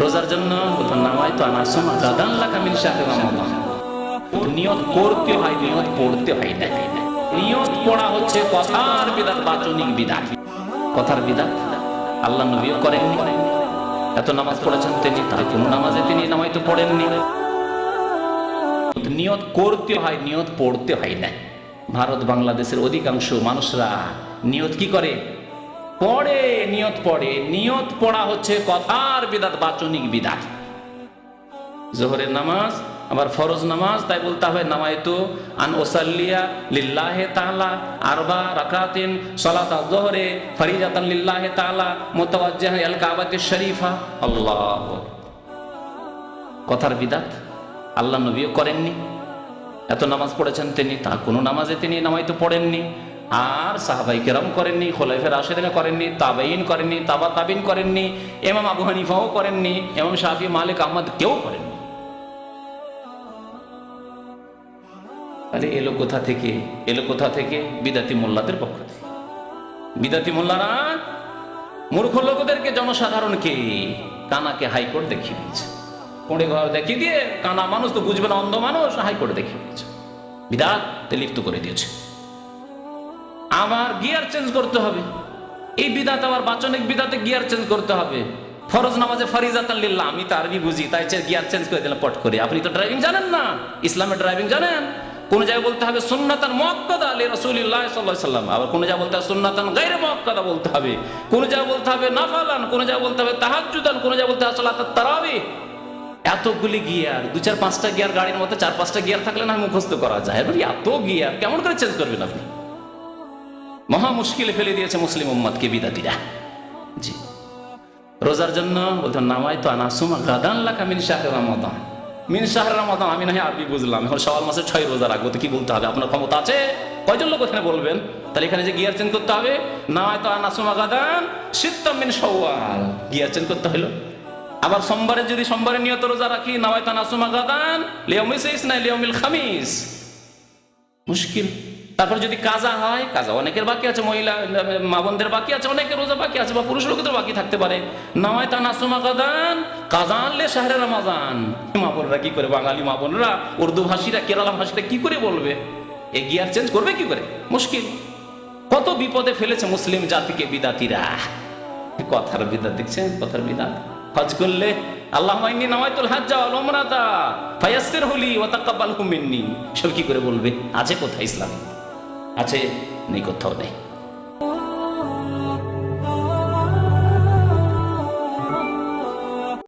রোজার জন্য নিয়ত করতে হয়, নিয়ত পড়তে হয় না। নিয়ত পড়া হচ্ছে কথার বিদাত বাচনিক বিদাত কথার বিদাত আল্লাহ নবীও এত নামাজ পড়েছেন তিনি, তার কোনো নামাজে তিনি নামাই তো পড়েননি। নিয়ত করতে হয়, নিয়ত পড়তে হয় না। ভারত, বাংলাদেশের অধিকাংশ মানুষরা নিয়ত কি করে? পড়ে, নিয়ত পড়ে। নিয়ত পড়া হচ্ছে কথার বিদাত বাচনিক বিদাত জোহরের নামাজ, আবার ফরজ নামাজ, তাই বলতে হবে নামায়তু আন ওসাল্লিয়া লিল্লাহে তাআলা আরবা রাকাতিন সালাতা যোহরে ফরিজাতান লিল্লাহে তাআলা মুতাওয়াজ্জিহান ইল কাবাতি শরীফা। আল্লাহ কথার বিদাত আল্লাহ নবীও করেননি। এত নামাজ পড়েছেন তিনি, তা কোনো নামাজে তিনি নামাইতো পড়েননি। আর সাহাবাই কেরাম করেননি খোলাইফের রাশেদিনে করেননি তাবাইন করেননি, তাবা তাবিন করেননি এমাম আবু হানিফাও করেননি এমাম শাফি, মালিক, আহমদ কেউ করেননি। তাহলে এলো কোথা থেকে? এলো কোথা থেকে? বিদাতি মোল্লাদের পক্ষ থেকে। বিদাতি মোল্লারা, মূর্খ লোকদেরকে জনসাধারণকে কানাকে হাইকোর্ট দেখিয়ে দিয়েছে। কোণে ঘর দেখিয়ে দিয়ে কানা মানুষ তো বুঝবে না, অন্ধ মানুষ, হাইকোর্ট দেখিয়ে দিয়েছে। বিদাতে লিপ্ত করে দিয়েছে। আবার গিয়ার চেঞ্জ করতে হবে। এই বিদাত আবার বাচনিক বিদাতে গিয়ার চেঞ্জ করতে হবে। ফরজ নামাজে ফরিজাতান লিল্লাহ, আমি তো আরবি বুঝি, তাই গিয়ার চেঞ্জ করে দিলাম, পট করে। আপনি তো ড্রাইভিং জানেন না, ইসলামের ড্রাইভিং জানেন। কোন জায়গায় বলতে হবে, সুন্নাতান মুআক্কাদা আলী রাসূলিল্লাহ সাল্লাম। আবার কোন জায়গায় বলতে হবে, সুন্নাতান গায়রে মুআক্কাদা বলতে হবে। কোন জায়গায় বলতে হবে, নাফালান, কোন জায়গায় বলতে হবে, তাহাজ্জুদান, কোন জায়গায় বলতে হবে, সালাতাত তারাবি এতগুলি গিয়ার, দু চার পাঁচটা গিয়ার গাড়ির মধ্যে চার পাঁচটা গিয়ার থাকলে না মুখস্থ করা যায়। এত গিয়ার, কেমন করে চেঞ্জ করবেন আপনি? মহা মুশকিলে ফেলে দিয়েছে মুসলিম উম্মতকে, বিদাতিরা। জি। রোজার জন্য বলতো, নামাই তো আনা সুমা গাদান লাকা মিন শাহরে রমাদান। মিন শাহরে রমাদান, আমি না হয় আরবি বুঝলাম। এখন সওয়াল মাসে ছয় রোজা রাখব, তো কি বলতে হবে? আপনার ক্ষমতা আছে? কয়জন লোক ওখানে বলবেন? তাহলে এখানে যে গিয়ার চেঞ্জ করতে হবে, নামাই তো আনা সুমা গাদান সিত্তাম মিন সওয়াল গিয়ার চেঞ্জ করতে হলো আবার সোমবারে যদি সোমবারে নিয়ত রোজা রাখি, নামাই তো আনা সুমা গাদান লিয়মিস না লিয়মিল খামিস। মুশকিল। তারপর যদি কাজা হয়, কাজা অনেকের বাকি আছে, মহিলা, মা বোনদের বাকি আছে, অনেকের রোজা বাকি আছে বা পুরুষ লোকদের বাকি থাকতে পারে। নামায় তা নাসুমা কাদান কাজা আনলে শাহরে রমাজান। মা বোনরা কি করে, বাঙালি মা বোনরা উর্দু ভাষীরা, কেরালা ভাষীরা কি করে বলবে? এ গিয়ার চেঞ্জ করবে কি করে? মুশকিল। কত বিপদে ফেলেছে মুসলিম জাতিকে বিদাতিরা। কথার বিদাত, দেখছেন? কথার বিদাত। হজ করলে আল্লাহ মাইনি নামাইতুল হাজ্জা ওয়াল উমরাতা ফায়াসসির হুলি ওয়া তাকাব্বালহু মিন্নি। সব কি করে বলবে? আছে কোথায় ইসলাম? আছে নেই কোথাও নেই।